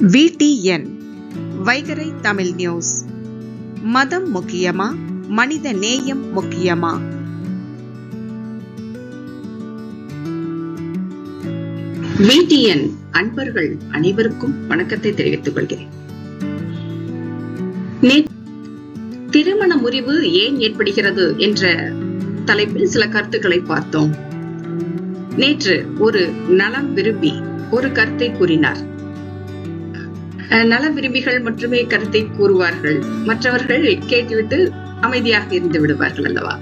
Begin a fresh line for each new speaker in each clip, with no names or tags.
VDN வைகரை Tamil news. மதம் முக்கியமா? மனித நேயம் முக்கியமா?
விடிஎன் அன்பர்கள் அனைவருக்கும் வணக்கத்தை தெரிவித்துக் கொள்கிறேன். திருமண முறிவு ஏன் ஏற்படுகிறது என்ற தலைப்பில் சில கருத்துக்களை பார்த்தோம். நேற்று ஒரு நலம் விரும்பி ஒரு கருத்தை கூறினார். நல விரும்பிகள் மட்டுமே கருத்தை கூறுவார்கள். மற்றவர்கள் கேட்டுவிட்டு அமைதியாக இருந்து விடுவார்கள் அல்லவா?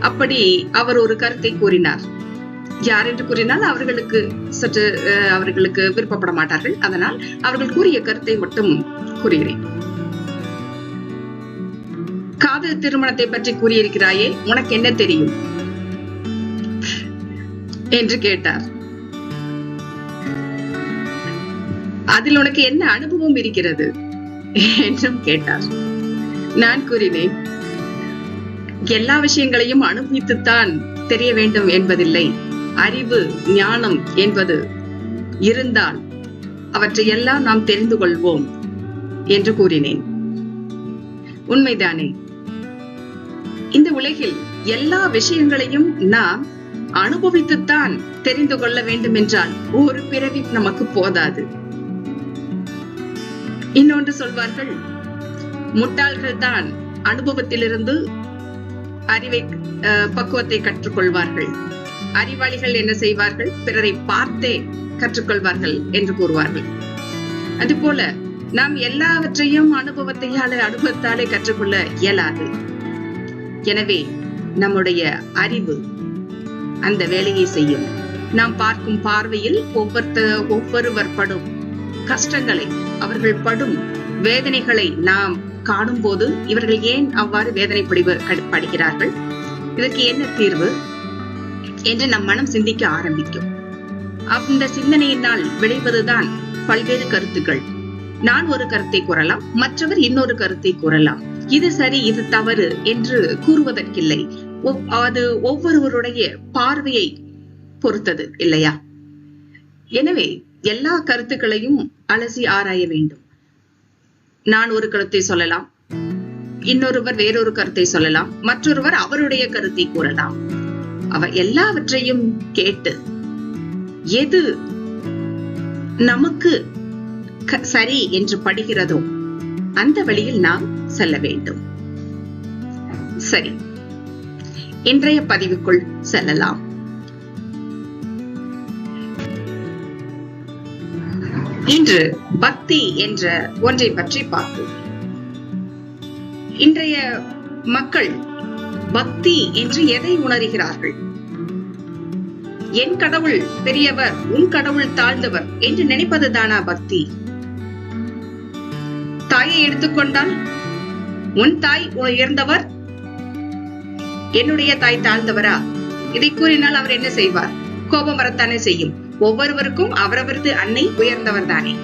அப்படி அவர் ஒரு கருத்தை கூறினார். யார் என்று கூறினால் அவர்களுக்கு சற்று அவர்களுக்கு விருப்பப்பட மாட்டார்கள். அதனால் அவர்கள் கூறிய கருத்தை மட்டும் கூறுகிறேன். காதல் திருமணத்தை பற்றி கூறியிருக்கிறாயே உனக்கு என்ன தெரியும்? என்று கேட்டார். அதில் உனக்கு என்ன அனுபவம் இருக்கிறது? என்றும் கேட்டார். நான் கூறினேன் எல்லா விஷயங்களையும் அனுபவித்துத்தான் தெரிய வேண்டும் என்பதில்லை. அறிவு ஞானம் என்பது இருந்தால் அவற்றை எல்லாம் நாம் தெரிந்து கொள்வோம் என்று கூறினேன். உண்மைதானே? இந்த உலகில் எல்லா விஷயங்களையும் நாம் அனுபவித்துத்தான் தெரிந்து கொள்ள வேண்டும் என்றால் ஒரு பிறவி நமக்கு போதாது. இன்னொன்று சொல்வார்கள் முட்டாள்கள் தான் அனுபவத்திலிருந்து அறிவை பக்குவத்தை கற்றுக்கொள்வார்கள். அறிவாளிகள் என்ன செய்வார்கள்? பிறரை பார்த்தே கற்றுக்கொள்வார்கள் என்று கூறுவார்கள். அதுபோல நாம் எல்லாவற்றையும் அனுபவத்தையால அனுபவத்தாலே கற்றுக்கொள்ள இயலாது. எனவே நம்முடைய அறிவு அந்த வேலையை செய்யும். நாம் பார்க்கும் பார்வையில் ஒவ்வொருத்த ஒவ்வொருவர் படும் கஷ்டங்களை அவர்கள் படும் வேதனைகளை நாம் காணும் போது இவர்கள் ஏன் அவ்வாறு வேதனை படுகிறார்கள்? இதற்கு என்ன தீர்வு? என்று நம் மனம் சிந்திக்க ஆரம்பிக்கும். அந்த சிந்தனையினால் விளைவதுதான் பல்வேறு கருத்துக்கள். நான் ஒரு கருத்தை கூறலாம் மற்றவர் இன்னொரு கருத்தை கூறலாம். இது சரி இது தவறு என்று கூறுவதற்கில்லை. அது ஒவ்வொருவருடைய பார்வையை பொறுத்தது இல்லையா? எனவே எல்லா கருத்துக்களையும் அலசி ஆராய வேண்டும். நான் ஒரு கருத்தை சொல்லலாம். இன்னொருவர் வேறொரு கருத்தை சொல்லலாம். மற்றொருவர் அவருடைய கருத்தை கூறலாம். அவ எல்லாவற்றையும் கேட்டு எது நமக்கு சரி என்று படுகிறதோ அந்த வழியில் நாம் செல்ல வேண்டும். சரி. இன்றைய பதிவுக்குள் செல்லலாம். இன்று பக்தி என்ற ஒன்றை பற்றி பார்ப்போம். இன்றைய மக்கள் பக்தி என்று எதை உணர்கிறார்கள்? என் கடவுள் பெரியவர் உன் கடவுள் தாழ்ந்தவர் என்று நினைப்பதுதானா பக்தி? தாயை எடுத்துக்கொண்டால் உன் தாய் உயர்ந்தவர் என்னுடைய தாய் தாழ்ந்தவரா? இதை கூறினால் அவர் என்ன செய்வார்? கோபம் வரத்தானே செய்யும். ஒவ்வொருவருக்கும் அவரவரது அன்னை உயர்ந்தவர் தானே.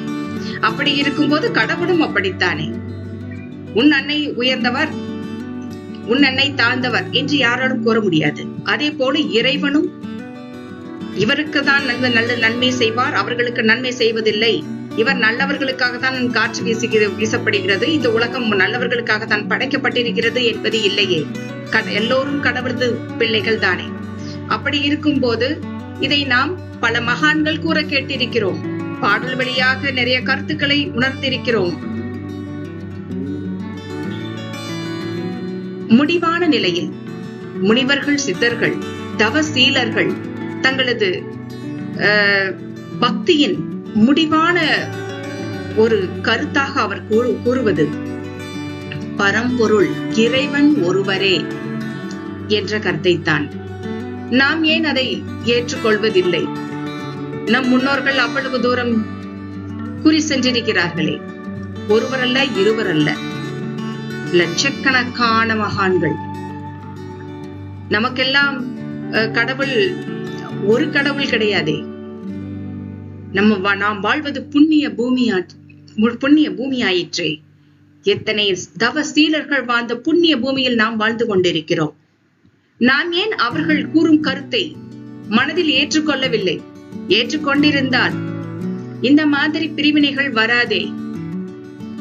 அப்படி இருக்கும்போது கடவுளும் அப்படித்தானே. உன் அன்னை உயர்ந்தவர் உன் அன்னை தாழ்ந்தவர் என்று யாராலும் கூற முடியாது. அதே போல இறைவனும் இவருக்கு தான் நல்ல நல்ல நன்மை செய்வார் அவர்களுக்கு நன்மை செய்வதில்லை. இவர் நல்லவர்களுக்காக தான் காற்று வீசுகிற வீசப்படுகிறது. இந்த உலகம் நல்லவர்களுக்காக தான் படைக்கப்பட்டிருக்கிறது என்பது இல்லையே. எல்லோரும் கடவுளது பிள்ளைகள் தானே. அப்படி இருக்கும்போது இதை நாம் பல மகான்கள் கூற கேட்டிருக்கிறோம். பாடல் வழியாக நிறைய கருத்துக்களை உணர்த்திருக்கிறோம் முடிவான நிலையில் முனிவர்கள் சித்தர்கள் தவசீலர்கள் தங்களது பக்தியின் முடிவான ஒரு கருத்தாக அவர் கூறு- கூறுவது பரம்பொருள் இறைவன் ஒருவரே என்ற கருத்தைத்தான். நாம் ஏன் அதை ஏற்றுக்கொள்வதில்லை? நம் முன்னோர்கள் அவ்வளவு தூரம் குறி சென்றிருக்கிறார்களே. ஒருவர் அல்ல இருவர் அல்ல லட்சக்கணக்கான மகான்கள். நமக்கெல்லாம் அஹ், கடவுள் ஒரு கடவுள் கிடையாதே. நம்ம வா- நாம் வாழ்வது புண்ணிய பூமியா புண்ணிய பூமி ஆயிற்றே எத்தனை தவ சீலர்கள் வாழ்ந்த புண்ணிய பூமியில் நாம் வாழ்ந்து கொண்டிருக்கிறோம். நான் ஏன் அவர்கள் கூறும் கருத்தை மனதில் ஏற்றுக்கொள்ளவில்லை? ஏற்றுக்கொண்டிருந்தால் இந்த மாதிரி பிரிவினைகள் வராதே.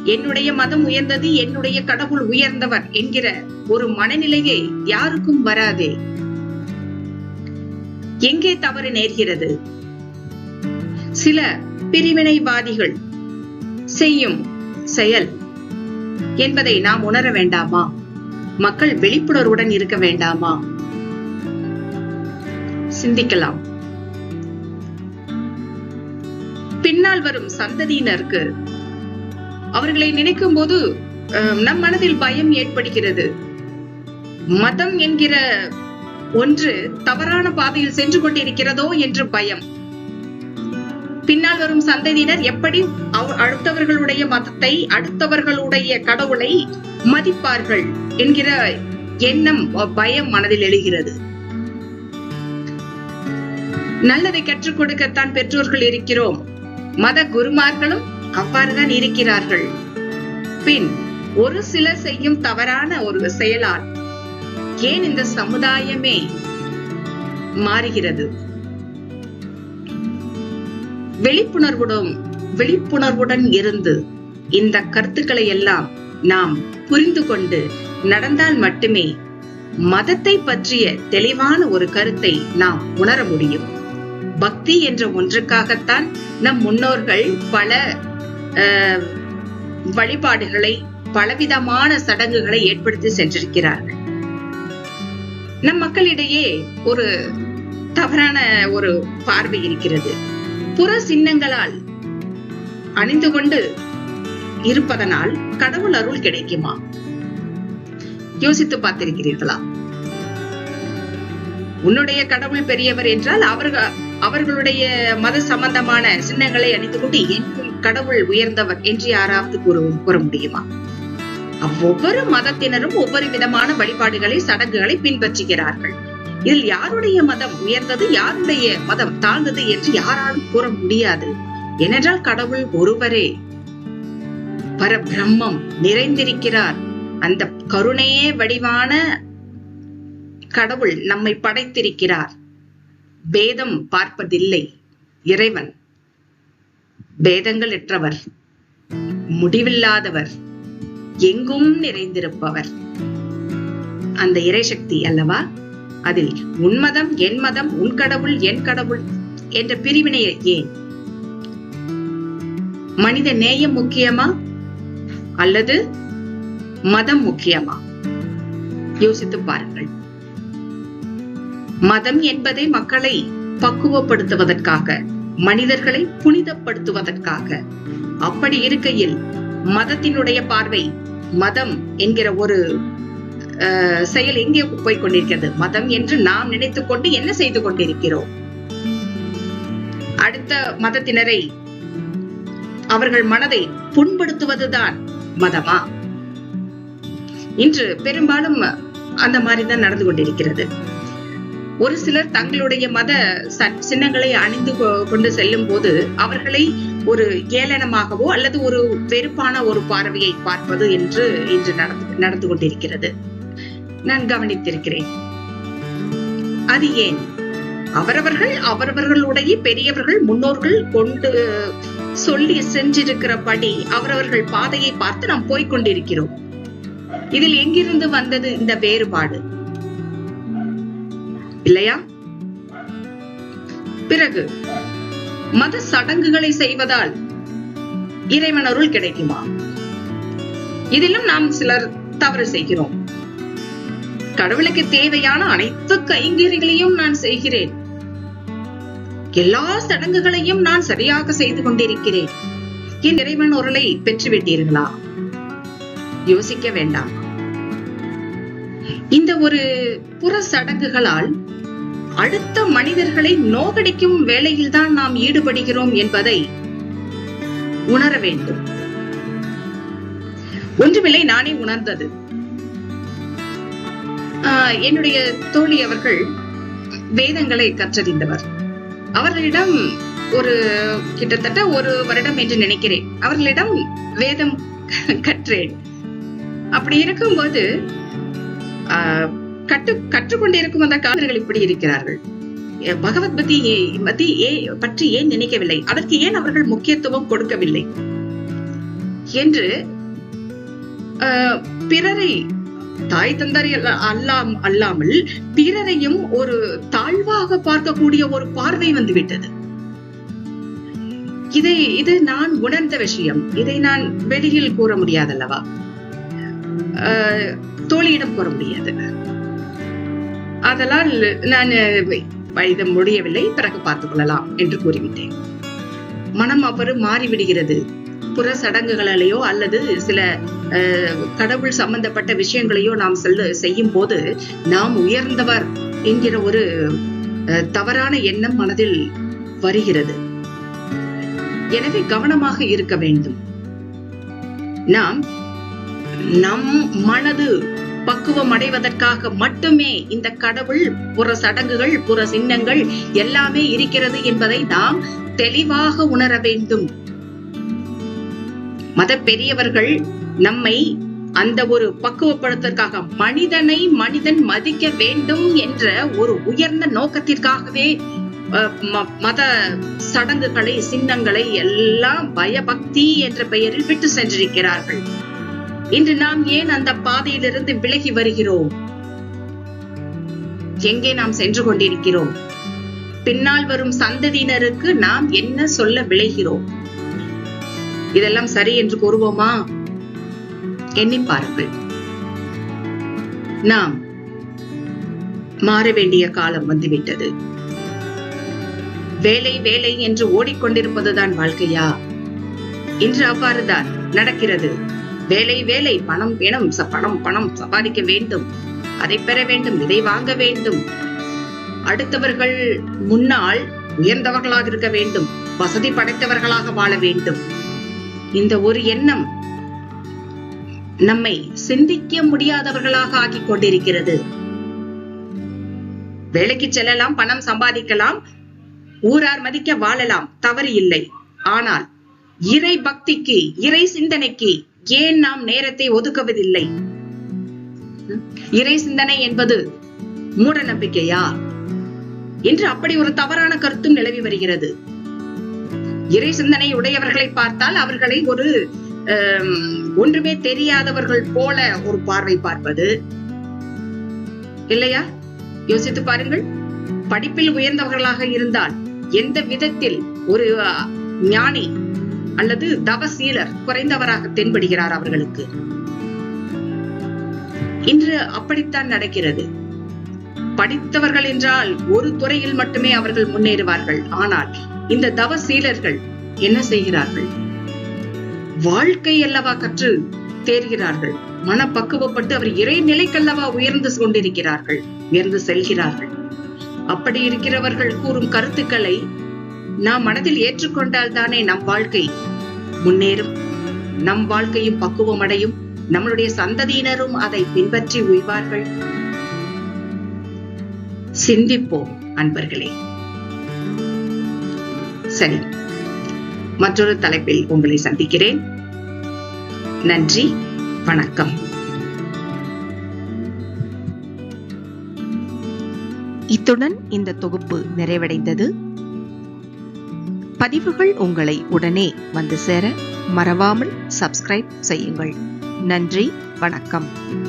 என்னுடைய மதம் உயர்ந்தது என்னுடைய கடவுள் உயர்ந்தவர் என்கிற ஒரு மனநிலையே யாருக்கும் வராதே. எங்கே தவறு நேர்கிறது? சில பிரிவினைவாதிகள் செய்யும் செயல் என்பதை நாம் உணர வேண்டாமா? மக்கள் விழிப்புணர்வுடன் இருக்க வேண்டாமா? சிந்திக்கலாம். பின்னால் வரும் சந்ததியினருக்கு அவர்களை நினைக்கும் போது நம் மனதில் பயம் ஏற்படுகிறது. மதம் என்கிற ஒன்று தவறான பாதையில் சென்று கொண்டிருக்கிறதோ என்று பயம். பின்னால் வரும் சந்ததியினர் எப்படி அடுத்தவர்களுடைய மதத்தை அடுத்தவர்களுடைய கடவுளை மதிப்பார்கள் என்கிற எண்ணம் பயம் மனதில் எழுகிறது. நல்லதை கற்றுக் கொடுக்கத்தான் பெற்றோர்கள் இருக்கிறோம். மத குருமார்களும் அவ்வாறுதான் இருக்கிறார்கள். பின் ஒரு சிலர் செய்யும் தவறான ஒரு செயலால் ஏன் இந்த சமுதாயமே மாறுகிறது? விழிப்புணர்வுடன் விழிப்புணர்வுடன் இருந்து இந்த கருத்துக்களை எல்லாம் நாம் புரிந்து கொண்டு நடந்தால் மட்டுமே மதத்தை பற்றிய தெளிவான ஒரு கருத்தை நாம் உணர முடியும். பக்தி என்ற ஒன்றுக்காகத்தான் நம் முன்னோர்கள் பல அஹ், வழிபாடுகளை பலவிதமான சடங்குகளை ஏற்படுத்தி சென்றிருக்கிறார்கள். நம் மக்களிடையே ஒரு தவறான ஒரு பார்வை இருக்கிறது. புற சின்னங்களால் அணிந்து கொண்டு இருப்பதனால் கடவுள் அருள் கிடைக்குமா? யோசித்து பார்த்திருக்கிறீர்களா? உன்னுடைய கடவுள் பெரியவர் என்றால் அவர்கள் அவர்களுடைய மத சம்பந்தமான சின்னங்களை அணிந்து கொண்டு என் கடவுள் உயர்ந்தவர் என்று யாராவது கூற கூற முடியுமா? ஒவ்வொரு மதத்தினரும் ஒவ்வொரு விதமான வழிபாடுகளை சடங்குகளை பின்பற்றுகிறார்கள். இதில் யாருடைய மதம் உயர்ந்தது யாருடைய மதம் தாழ்ந்தது என்று யாராலும் கூற முடியாது. ஏனென்றால் கடவுள் ஒருவரே. பரபிரம்மம் நிறைந்திருக்கிறார். அந்த கருணையே வடிவான கடவுள் நம்மை படைத்திருக்கிறார். பேதம் பார்ப்பதில்லை இறைவன். பேதங்களற்றவர் முடிவில்லாதவர் எங்கும் நிறைந்திருப்பவர். அந்த இறைசக்தி அல்லவா? அதில் உன் மதம் என் மதம் உன் கடவுள் என் கடவுள் என்ற பிரிவினை ஏன்? மனித நேயம் முக்கியமா அல்லது மதம் முக்கியமா? யோசித்து பாருங்கள். மதம் என்பதை மக்களை பக்குவப்படுத்துவதற்காக மனிதர்களை புனிதப்படுத்துவதற்காக அப்படி இருக்கையில் மதத்தினுடைய பார்வை மதம் என்கிற ஒரு செயல் எங்கே போய் கொண்டிருக்கிறது? மதம் என்று நாம் நினைத்துக் கொண்டு என்ன செய்து கொண்டிருக்கிறோம்? அடுத்த மதத்தினரை அவர்கள் மனதை புண்படுத்துவதுதான் மதமா? இன்று பெரும்பாலும் அந்த மாதிரிதான் நடந்து கொண்டிருக்கிறது. ஒரு சிலர் தங்களுடைய மத ச- சின்னங்களை அணிந்து கொ- கொண்டு செல்லும் போது அவர்களை ஒரு ஏளனமாகவோ அல்லது ஒரு வெறுப்பான ஒரு பார்வையை பார்ப்பது என்று இன்று நடந்து நடந்து கொண்டிருக்கிறது. நான் கவனித்திருக்கிறேன். அது ஏன்? அவரவர்கள் அவரவர்களுடைய பெரியவர்கள் முன்னோர்கள் கொண்டு சொல்லி சென்றிருக்கிறபடி அவரவர்கள் பாதையை பார்த்து நாம் போய்க் கொண்டிருக்கிறோம் இதில் எங்கிருந்து வந்தது இந்த வேறுபாடு? இல்லையா? பிறகு மத சடங்குகளை செய்வதால் இறைவன் அருள் கிடைக்குமா? இதிலும் நாம் சிலர் தவறு செய்கிறோம். கடவுளுக்கு தேவையான அனைத்து கைங்கரிகளையும் நான் செய்கிறேன். எல்லா சடங்குகளையும் நான் சரியாக செய்து கொண்டிருக்கிறேன். என் இறைவன் அருளை பெற்றுவிட்டீர்களா? யோசிக்க வேண்டாம். இந்த ஒரு புற சடங்குகளால் அடுத்த மனிதர்களை நோகடிக்கும் வேலையில்தான் நாம் ஈடுபடுகிறோம் என்பதை உணர வேண்டும். ஒன்றுமில்லை நானே உணர்ந்தது. என்னுடைய தோழி அவர்கள் வேதங்களை கற்றறிந்தவர். அவர்களிடம் ஒரு கிட்டத்தட்ட ஒரு வருடம் என்று நினைக்கிறேன். அவர்களிடம் வேதம் கற்றேன். அப்படி இருக்கும்போது கற்று கற்றுக்கொண்டிருக்கும் அந்த காதலர்கள் இப்படி இருக்கிறார்கள். பகவத் பத்தி ஏ- பத்தி ஏ- பற்றி ஏன் நினைக்கவில்லை? அதற்கு ஏன் அவர்கள் முக்கியத்துவம் கொடுக்கவில்லை? என்று பிறரை தாய் தந்தரை அல்லாம் அல்லாமல் பிறரையும் ஒரு தாழ்வாக பார்க்கக்கூடிய ஒரு பார்வை வந்துவிட்டது. இதை இது நான் உணர்ந்த விஷயம். இதை நான் வெளியில் கூற முடியாதல்லவா? அஹ், தோழியிடம் கூற முடியாது. அதனால் நான் இது முடியவில்லை பிறகு பார்த்துக் கொள்ளலாம் என்று கூறிவிட்டேன். மனம் அவ்வாறு மாறிவிடுகிறது. புற சடங்குகளாலேயோ அல்லது சில கடவுள் சம்பந்தப்பட்ட விஷயங்களையோ நாம் செல்ல செய்யும் போது நாம் உயர்ந்தவர் என்கிற ஒரு தவறான எண்ணம் மனதில் வருகிறது. எனவே கவனமாக இருக்க வேண்டும். நாம் நம் மனது பக்குவம் அடைவதற்காக மட்டுமே இந்த கடவுள் புற சடங்குகள் புற சின்னங்கள் எல்லாமே இருக்கிறது என்பதை நாம் தெளிவாக உணர வேண்டும். மத பெரியவர்கள் நம்மை அந்த ஒரு பக்குவப்படுத்தற்காக மனிதனை மனிதன் மதிக்க வேண்டும் என்ற ஒரு உயர்ந்த நோக்கத்திற்காகவே ம- மத சடங்குகளை சின்னங்களை எல்லாம் பயபக்தி என்ற பெயரில் விட்டு சென்றிருக்கிறார்கள். இன்று நாம் ஏன் அந்த பாதையிலிருந்து விலகி வருகிறோம்? எங்கே நாம் சென்று கொண்டிருக்கிறோம்? பின்னால் வரும் சந்ததியினருக்கு நாம் என்ன சொல்ல விளைகிறோம்? இதெல்லாம் சரி என்று கூறுவோமா? எண்ணி பாருங்கள். நாம் மாற வேண்டிய காலம் வந்துவிட்டது. வேலை வேலை என்று ஓடிக்கொண்டிருப்பதுதான் வாழ்க்கையா? இன்று அவ்வாறுதான் நடக்கிறது. வேலை வேலை பணம் வேணும் பணம் பணம் சம்பாதிக்க வேண்டும். அதை பெற வேண்டும் இதை வாங்க வேண்டும். அடுத்தவர்கள் முன்னால் உயர்ந்தவர்களாக இருக்க வேண்டும். வசதி படைத்தவர்களாக வாழ வேண்டும். இந்த ஒரு எண்ணம் நம்மை சிந்திக்க முடியாதவர்களாக ஆக்கிக் கொண்டிருக்கிறது. வேலைக்கு செல்லலாம் பணம் சம்பாதிக்கலாம் ஊரார் மதிக்க வாழலாம் தவறு இல்லை. ஆனால் இறை பக்திக்கு இறை சிந்தனைக்கு ஏன் நாம் நேரத்தை ஒதுக்குவதில்லை? இறை சிந்தனை என்பது மூட நம்பிக்கையா? என்று அப்படி ஒரு தவறான கருத்தும் நிலவி வருகிறது. இறை சிந்தனை உடையவர்களை பார்த்தால் அவர்களை ஒரு ஒன்றுமே தெரியாதவர்கள் போல ஒரு பார்வை பார்ப்பது. இல்லையா? யோசித்து பாருங்கள். படிப்பில் உயர்ந்தவர்களாக இருந்தால் எந்த விதத்தில் ஒரு ஞானி அல்லது தவசீலர் குறைந்தவராக தென்படுகிறார் அவர்களுக்கு? இன்று அப்படித்தான் நடக்கிறது. படித்தவர்கள் என்றால் ஒரு துறையில் மட்டுமே அவர்கள் முன்னேறுவார்கள். ஆனால் இந்த தவசீலர்கள் என்ன செய்கிறார்கள்? வாழ்க்கை அல்லவா கற்று தேர்கிறார்கள் மனப்பக்குவப்பட்டு அவர் இறை நிலைக்கல்லவா உயர்ந்து கொண்டிருக்கிறார்கள் உயர்ந்து செல்கிறார்கள். அப்படி இருக்கிறவர்கள் கூறும் கருத்துக்களை நாம் மனதில் ஏற்றுக்கொண்டால் தானே நம் வாழ்க்கை முன்னேறும். நம் வாழ்க்கையும் பக்குவம் அடையும். நம்மளுடைய சந்ததியினரும் அதை பின்பற்றி உய்வார்கள். சிந்திப்போம் அன்பர்களே. சரி. மற்றொரு தலைப்பில் உங்களை சந்திக்கிறேன். நன்றி வணக்கம்.
இத்துடன் இந்த தொகுப்பு நிறைவடைந்தது. பதிவுகள் உங்களை உடனே வந்து சேர மறவாமல் சப்ஸ்கிரைப் செய்யுங்கள். நன்றி வணக்கம்.